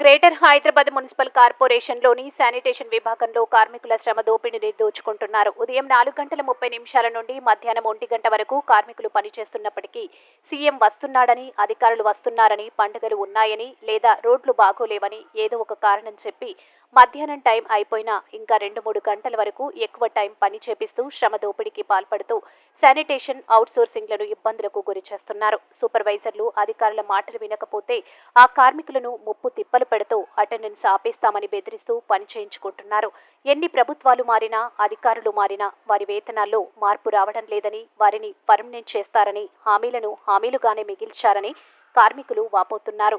Greater Hyderabad municipal కార్పొరేషన్లోని sanitation విభాగంలో కార్మికుల శ్రమ దోపిడీని దోచుకుంటున్నారు. ఉదయం నాలుగు గంటల ముప్పై నిమిషాల నుండి మధ్యాహ్నం ఒంటి గంట వరకు కార్మికులు పనిచేస్తున్నప్పటికీ సీఎం వస్తున్నాడని అధికారులు వస్తున్నారని పండుగలు ఉన్నాయని లేదా రోడ్లు బాగోలేవని ఏదో ఒక కారణం చెప్పి మధ్యాహ్నం టైం అయిపోయినా ఇంకా రెండు మూడు గంటల వరకు ఎక్కువ టైం పని చేపిస్తూ శ్రమ దోపిడీకి పాల్పడుతూ శానిటేషన్ అవుట్సోర్సింగ్లను ఇబ్బందులకు గురి చేస్తున్నారు సూపర్వైజర్లు అధికారుల మాటలు వినకపోతే ఆ కార్మికులను ముప్పు తిప్పలు పెడుతూ అటెండెన్స్ ఆపేస్తామని బెదిరిస్తూ పని చేయించుకుంటున్నారు. ఎన్ని ప్రభుత్వాలు మారినా అధికారులు మారినా వారి వేతనాల్లో మార్పు రావడం లేదని వారిని పర్మనెంట్ చేస్తారని హామీలను హామీలుగానే మిగిల్చారని కార్మికులు వాపోతున్నారు.